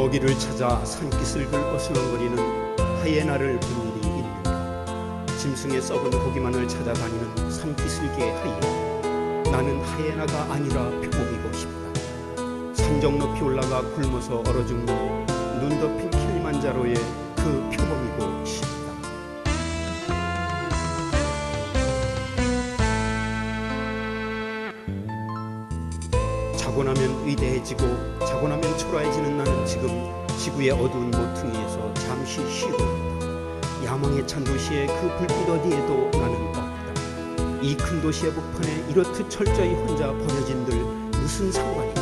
먹이를 찾아 산기슭을 어슬렁거리는 하이에나를 본 일이 있는가 짐승의 썩은 고기만을 찾아다니는 산기슭의 하이에나. 나는 하이에나가 아니라 표범이고 싶다. 산정 높이 올라가 굶어서 얼어 죽는 눈 덮인 킬리만자로의 위대해지고 자고 나면 초라해지는 나는 지금 지구의 어두운 모퉁이에서 잠시 쉬고 있다. 야망에 찬 도시의 그 불빛 어디에도 나는 없다. 이 큰 도시의 북판에 이렇듯 철저히 혼자 버려진들 무슨 상관인가?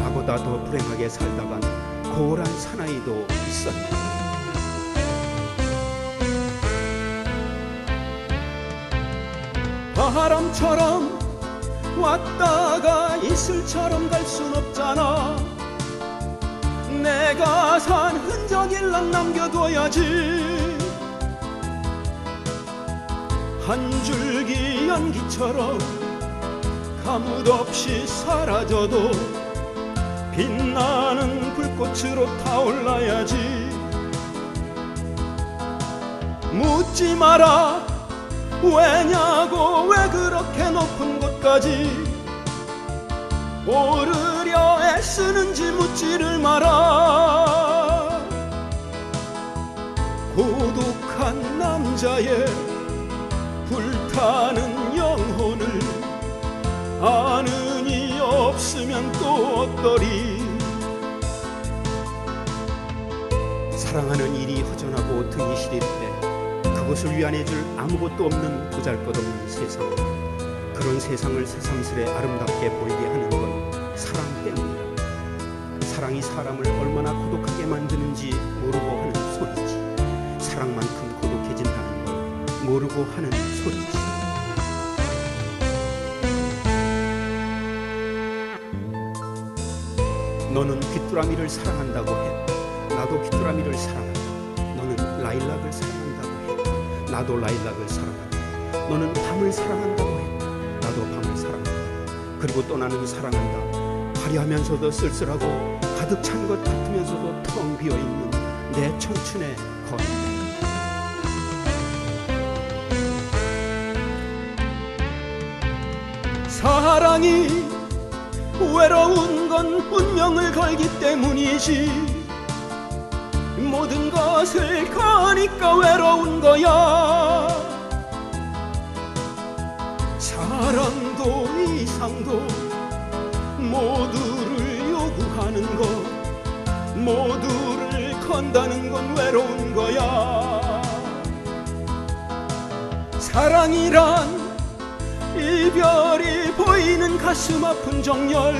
나보다 더 불행하게 살다간 고울한 사나이도 있었다. 바람처럼 왔다가 이슬처럼 갈 순 없잖아. 내가 산 흔적일랑 남겨둬야지. 한 줄기 연기처럼 가뭇 없이 사라져도 빛나는 불꽃으로 타올라야지. 묻지 마라. 왜냐고 왜 그렇게 높은 곳 까지 오르려 애쓰는지 묻지를 마라. 고독한 남자의 불타는 영혼을 아는 이 없으면 또 어떠리? 사랑하는 일이 허전하고 등이 시릴 때 그것을 위안해 줄 아무것도 없는 보잘것없는 세상 그런 세상을 새삼스레 아름답게 보이게 하는 건 사랑 때문이다. 사랑이 사람을 얼마나 고독하게 만드는지 모르고 하는 소리지. 사랑만큼 고독해진다는 걸 모르고 하는 소리지. 너는 귀뚜라미를 사랑한다고 해. 나도 귀뚜라미를 사랑한다. 너는 라일락을 사랑한다고 해. 나도 라일락을 사랑한다. 너는 밤을 사랑한다고 해 나도 밤을 사랑한다. 그리고 또 나는 사랑한다. 화려하면서도 쓸쓸하고 가득 찬 것 같으면서도 텅 비어 있는 내 청춘의 거리. 사랑이 외로운 건 운명을 걸기 때문이지. 모든 것을 거니까 외로운 거야 사랑도 이상도 모두를 요구하는 것 모두를 건다는 건 외로운 거야. 사랑이란 이별이 보이는 가슴 아픈 정열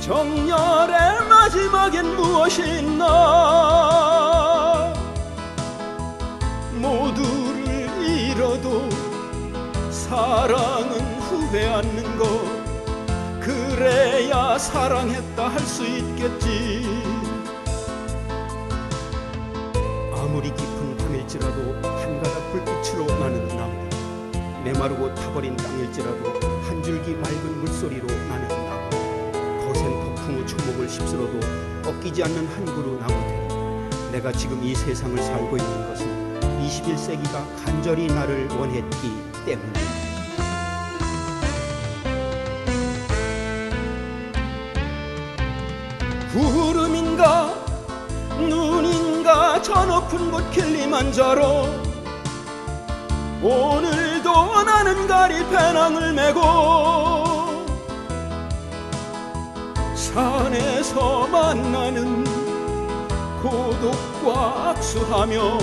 정열의 마지막엔 무엇이 있나 않는 것 그래야 사랑했다 할 수 있겠지. 아무리 깊은 밤일지라도 한 가닥 불빛으로 나는 나무 메마르고 타버린 땅일지라도 한 줄기 맑은 물소리로 나는 나무 거센 폭풍우 초목을 휩쓸어도 꺾이지 않는 한 그루 나무들 내가 지금 이 세상을 살고 있는 것은 21세기가 간절히 나를 원했기 때문이다 구름인가 눈인가 저 높은 곳 킬리만자로 오늘도 나는 가리 배낭을 메고 산에서 만나는 고독과 악수하며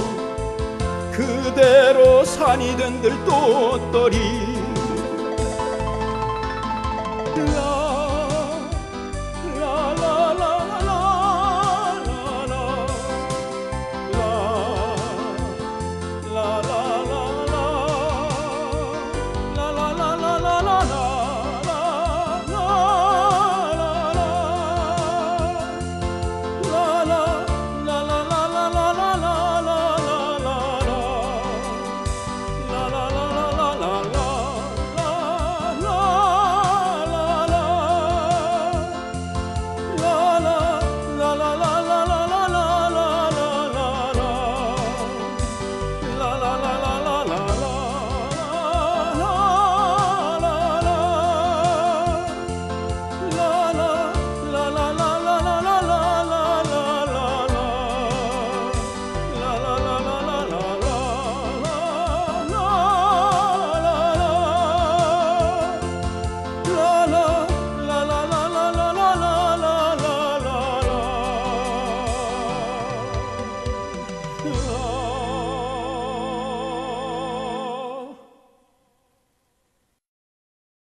그대로 산이 된들 또 떨이